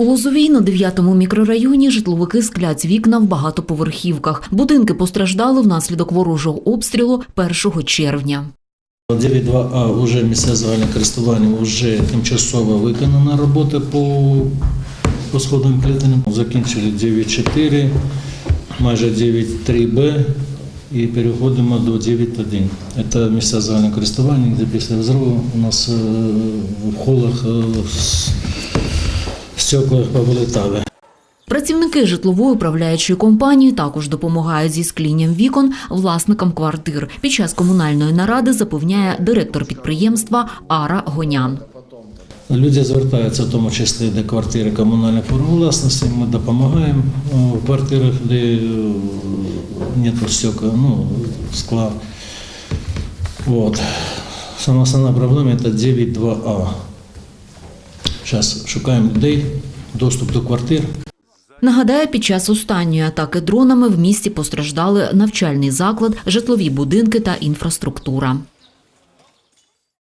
У Лозовій на 9-му мікрорайоні житловики склять вікна в багатоповерхівках. Будинки постраждали внаслідок ворожого обстрілу 1 червня. 9.2а вже місця загального користування, вже тимчасово виконана робота по, по сходовим клітинам. Закінчили 9.4, майже 9.3б і переходимо до 9.1. Це місця загального користування, де після взриву у нас е, в холах е, стекла повилетали. Працівники житлової управляючої компанії також допомагають зі склінням вікон власникам квартир. Під час комунальної наради запевняє директор підприємства Ара Гонян. Люди звертаються, в тому числі до квартири комунальної форми власності. Ми допомагаємо е, в квартирах, де нет стекла, ну, скла. Вот. Сама основна проблема це 9.2а. Зараз шукаємо людей, доступ до квартир. Нагадаю, під час останньої атаки дронами в місті постраждали навчальний заклад, житлові будинки та інфраструктура.